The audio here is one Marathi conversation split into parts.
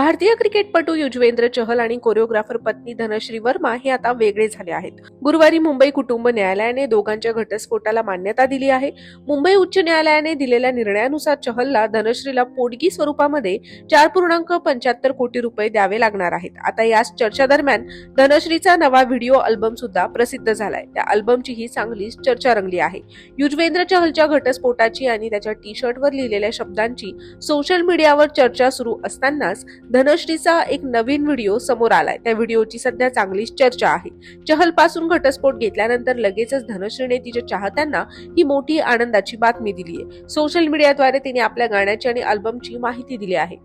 भारतीय क्रिकेटपटू युजवेंद्र चहल आणि कोरिओग्राफर पत्नी धनश्री वर्मा हे आता वेगळे झाले आहेत. गुरुवारी मुंबई कुटुंब न्यायालयाने दोघांच्या घटस्फोटाला मान्यता दिली आहे. मुंबई उच्च न्यायालयाने दिलेल्या निर्णयानुसार चहलला धनश्रीला पोटगी स्वरूपामध्ये चार पूर्णांक पंच्याहत्तर कोटी रुपये द्यावे लागणार आहेत. आता याच चर्चा दरम्यान धनश्रीचा नवा व्हिडिओ अल्बम सुद्धा प्रसिद्ध झालाय. त्या अल्बमची ही चांगलीच चर्चा रंगली आहे. युजवेंद्र चहलच्या घटस्फोटाची आणि त्याच्या टी शर्टवर लिहिलेल्या शब्दांची सोशल मीडियावर चर्चा सुरू असतानाच धनश्रीचा एक नवीन व्हिडिओ समोर आलाय. त्या व्हिडिओची सध्या चांगलीच चर्चा आहे. चहलपासून घटस्फोट घेतल्यानंतर लगेचच धनश्रीने तिच्या चाहत्यांना ही मोठी आनंदाची बातमी दिली आहे सोशल मीडियाद्वारे तिने आपल्या गाण्याची आणि अल्बमची माहिती दिली आहे.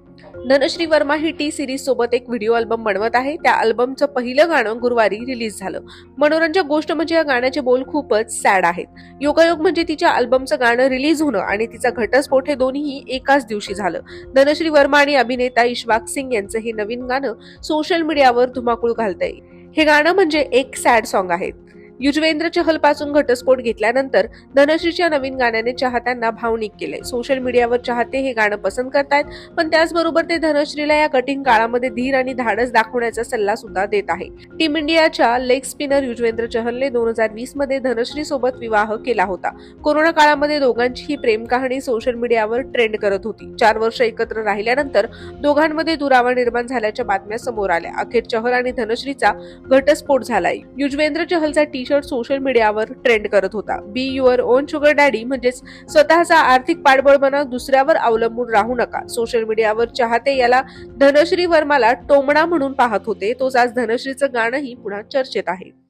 धनश्री वर्मा ही टी सिरीज सोबत एक व्हिडिओ अल्बम बनवत आहे. त्या अल्बमचं पहिलं गाणं गुरुवारी रिलीज झालं. मनोरंजक गोष्ट म्हणजे या गाण्याचे बोल खूपच सॅड आहेत. योगायोग म्हणजे तिच्या अल्बमचं गाणं रिलीज होणं आणि तिचा घटस्फोट हे दोन्हीही एकाच दिवशी झालं. धनश्री वर्मा आणि अभिनेता इश्वाक सिंग यांचं हे नवीन गाणं सोशल मीडियावर धुमाकूळ घालतंय. हे गाणं म्हणजे एक सॅड सॉन्ग आहे. युजवेंद्र चहलपासून घटस्फोट घेतल्यानंतर धनश्रीच्या नवीन गाण्याने चाहत्यांना भावनिक केले. सोशल मीडियावर चाहते हे गाणं पसंत करतायत पण त्याचबरोबर ते धनश्रीला या कठीण काळामध्ये धीर आणि धाडस दाखवण्याचा सल्ला सुद्धा देत आहे. टीम इंडियाच्या लेग स्पिनर युजवेंद्र चहलने दोन हजार वीसमध्ये धनश्री सोबत विवाह केला होता. कोरोना काळामध्ये दोघांची ही प्रेम कहाणी सोशल मीडियावर ट्रेंड करत होती. चार वर्ष एकत्र राहिल्यानंतर दोघांमध्ये दुरावा निर्माण झाल्याच्या बातम्या समोर आल्या. अखेर चहल आणि धनश्रीचा घटस्फोट झालाय. युजवेंद्र चहलचा टी शर्ट सोशल मीडियावर ट्रेंड करत होता. Be your own sugar daddy म्हणजेच स्वतःचा आर्थिक पाठबळ बनव दुसऱ्यावर अवलंबून राहू नका. सोशल मीडियावर चाहते याला धनश्री वर्माला टोमणा म्हणून पाहत होते. तोच आज धनश्रीचं गाणंही पुन्हा चर्चेत आहे.